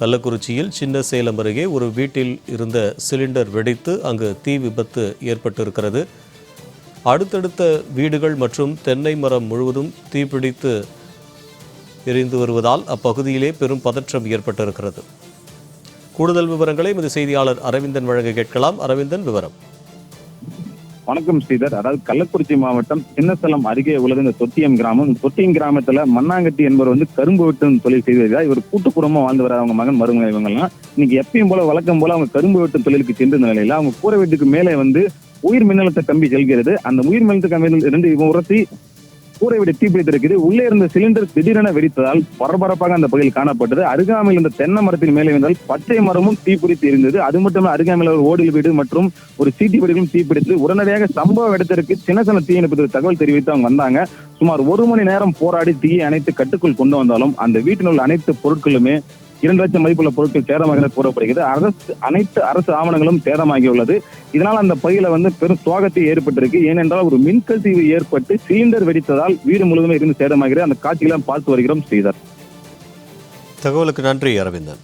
கள்ளக்குறிச்சியில் சின்ன சேலம் அருகே ஒரு வீட்டில் இருந்த சிலிண்டர் வெடித்து அங்கு தீ விபத்து ஏற்பட்டிருக்கிறது. அடுத்தடுத்த வீடுகள் மற்றும் தென்னை மரம் முழுவதும் தீப்பிடித்து எரிந்து வருவதால் அப்பகுதியிலே பெரும் பதற்றம் ஏற்பட்டிருக்கிறது. கூடுதல் விவரங்களை எமது செய்தியாளர் அரவிந்தன் வழங்க கேட்கலாம். அரவிந்தன் விவரம். வணக்கம் ஸ்ரீதர். அதாவது கள்ளக்குறிச்சி மாவட்டம் சின்னசலம் அருகே உள்ளது. இந்த தொட்டியம் கிராமம். தொட்டியம் கிராமத்துல மண்ணாங்கட்டி என்பவர் வந்து கரும்பு வெட்டும் தொழில் செய்து வருகிறார் இவர் கூட்டு வாழ்ந்து வர அவங்க மகன் மருமக இவங்கெல்லாம். இன்னைக்கு எப்பயும் போல வழக்கம் போல அவங்க கரும்பு வெட்டும் தொழிலுக்கு சென்ற நிலையில அவங்க கூரை வீட்டுக்கு மேலே வந்து உயிர் மின்னழுத்த கம்பி செல்கிறது. அந்த உயிர் மின்னழுத்த கம்பி இருந்து இவன் உரசி கூரை வீடு தீப்பிடித்திருக்குது உள்ளே இருந்த சிலிண்டர் திடீரென வெடித்ததால் பரபரப்பாக அந்த பகுதியில் காணப்பட்டது. அருகாமையில் இருந்த தென்னை மரத்தின் மேலே இருந்தால் பச்சை மரமும் தீப்பிடித்து இருந்தது. அது மட்டும் அருகாமையில் ஒரு ஓடில் வீடு மற்றும் ஒரு சீட்டி வீடுகளும் தீப்பிடித்து உடனடியாக சம்பவ இடத்திற்கு சின்ன சின்ன தீயணைப்பு தகவல் தெரிவித்து அவங்க வந்தாங்க. சுமார் ஒரு மணி நேரம் போராடி தீயை அணைத்து கட்டுக்குள் கொண்டு வந்தாலும் அந்த வீட்டில் உள்ள அனைத்து பொருட்களுமே இரண்டு லட்சம் மதிப்புள்ள பொருட்கள் சேதமாக கூறப்படுகிறது. அரசு அனைத்து அரசு ஆவணங்களும் சேதமாகியுள்ளது. இதனால் அந்த பகுதியில் வந்து பெரும் சோகத்தை ஏற்பட்டிருக்கு. ஏனென்றால் ஒரு மின்கசிவு ஏற்பட்டு சிலிண்டர் வெடித்ததால் வீடு முழுவதுமே இருந்து சேதமாகிறது. அந்த காட்சிகளை பார்த்து வருகிறோம் ஸ்ரீதர். தகவலுக்கு நன்றி அரவிந்தன்.